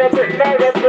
Doesn't matter.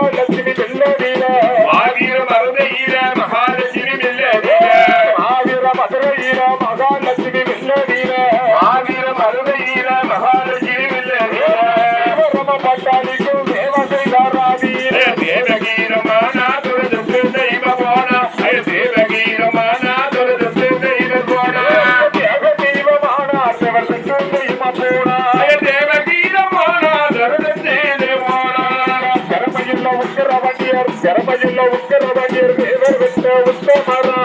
Lord. Hey, Victor, what's going on?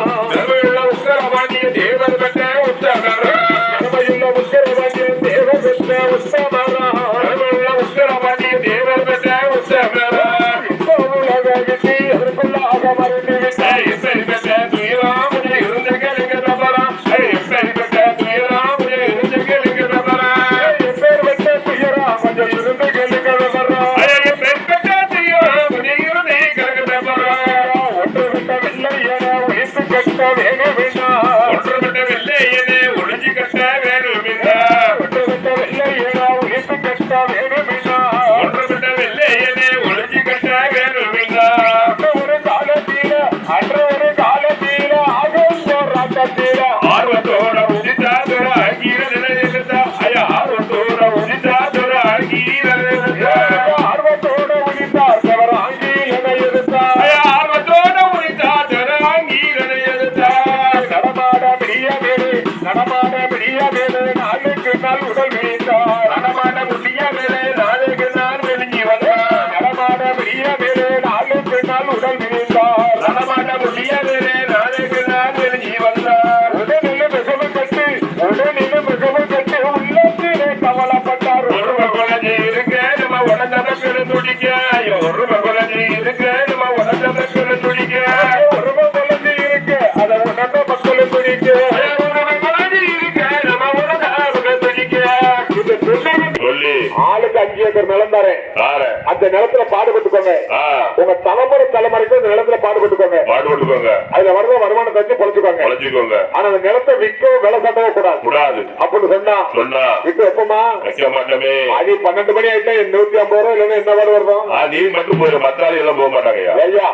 உருவ குழந்தை இருக்கு. நம்ம உடனே மக்களை துடிக்க உருவ குழந்தை இருக்கு. அதை உடனே மக்களை துடிக்க ஆளுக்கு அஞ்சு ஏக்கர் மேல அந்த நிலத்துல பாடுபட்டுக்கோங்க. உங்க தலைமுறை தலைமுறைக்கு அந்த நிலத்துல பாடுபட்டுக்கோங்க. பாடுபட்டுக்கோங்க. அதுல வர்ற வருமானம் தச்சு பொழைச்சுக்கோங்க. பொழைச்சுக்கோங்க. ஆனா அந்த நிலத்தை விற்க விலை சட்டவோ கூடாது. கூடாது. அப்படின்னு சொன்னா சொன்னா. விற்க எப்பமா வைக்க மாட்டோமே. பன்னெண்டு மணி ஆயிட்டா நூத்தி ஐம்பது ரூபாய் இல்லைன்னா என்ன வேலை வருவோம் நீ மட்டும் போயிடும் மத்தாளி எல்லாம் போக மாட்டாங்க ஐயா.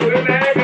Good night.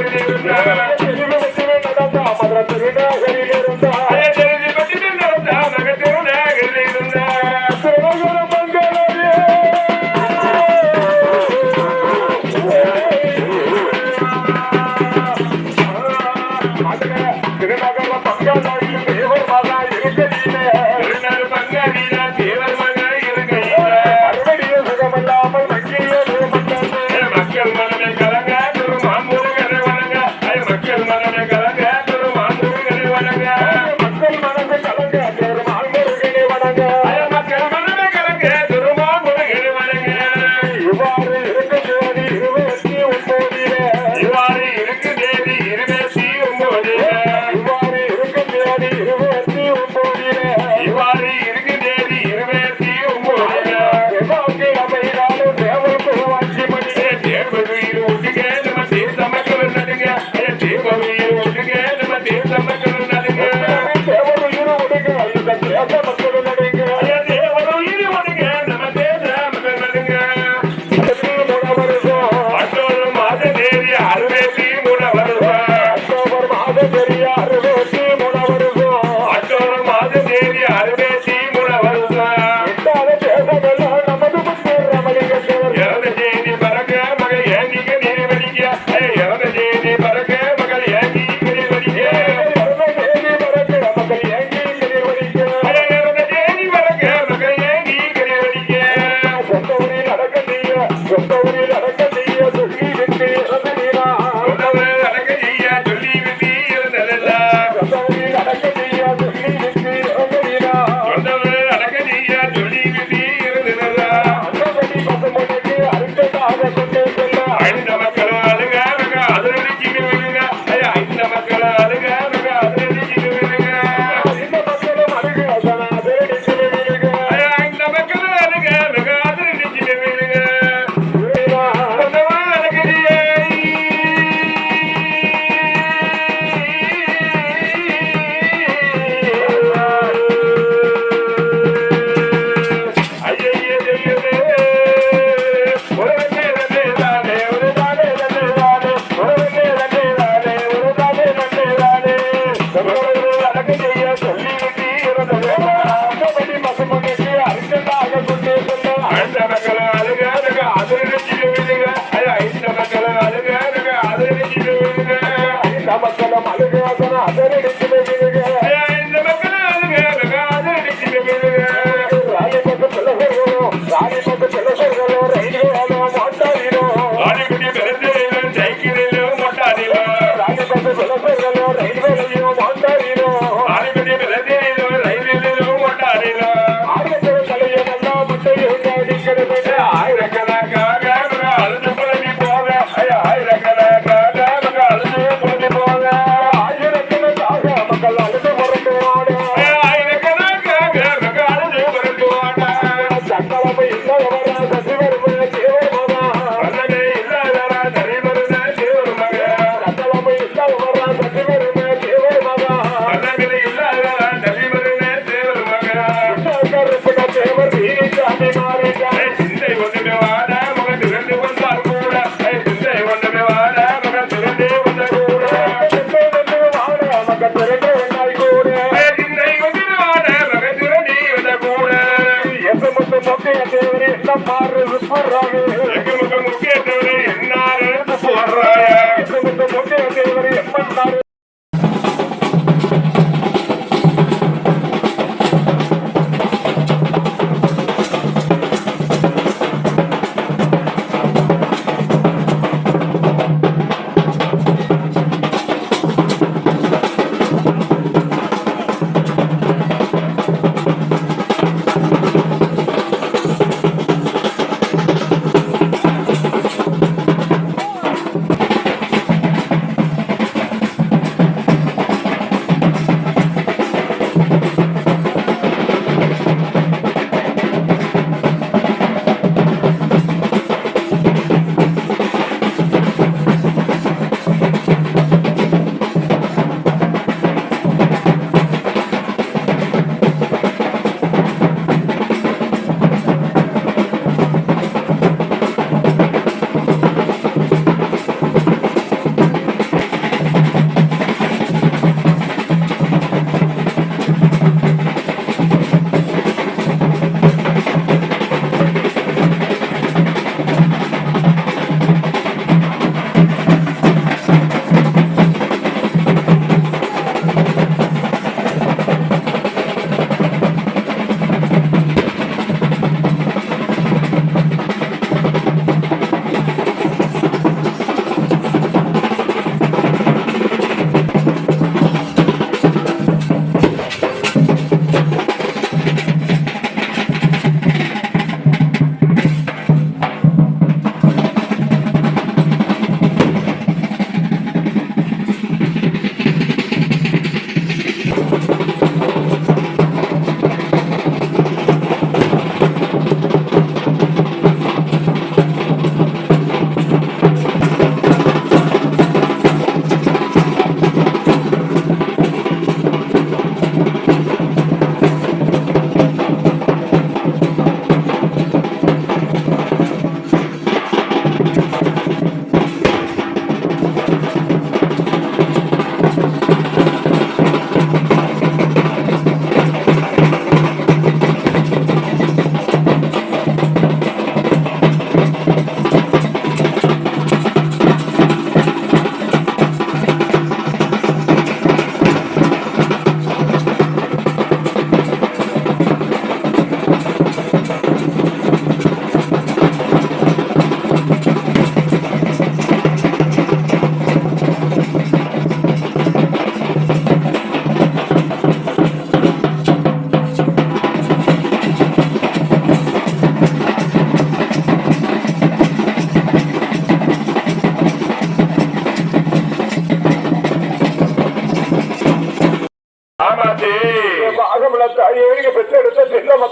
Thank you. అడుగు అసలు అసలు ಬೊಕ್ಕೆ ಎದ್ದೇರಿ ನಮ್ಮ ರುಪುರವೇ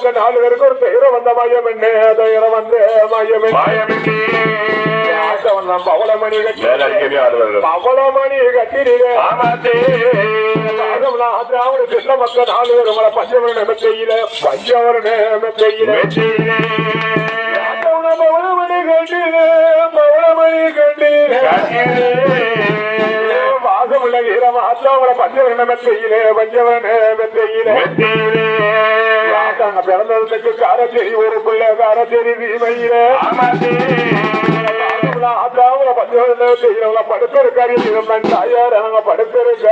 மோட்ச நாளுக்கு ஒரு பெயர வந்த மையம் என்ன? பெயர வந்த மையம் பவளமணி கட்டி பவளமணி கட்டிராவண கிருஷ்ண மக்கள் நாலு பேர் உங்களை பஞ்சவரண மெத்தையில பஞ்சவரண மெத்தையில பவளமணி கண்டு பவளமணி கண்டு உள்ள வீரமா அல்லோவர பஞ்சவரண மெத்தையிலே பஞ்சவரண மெத்தையிலே பிறந்ததுக்கு காரச்சேரி ஒரு பிள்ளை காரச்சேரி தீமையிலே பஞ்சவரண மெத்தையில படுத்திருக்காரு தாயார் அவங்க படுத்திருக்க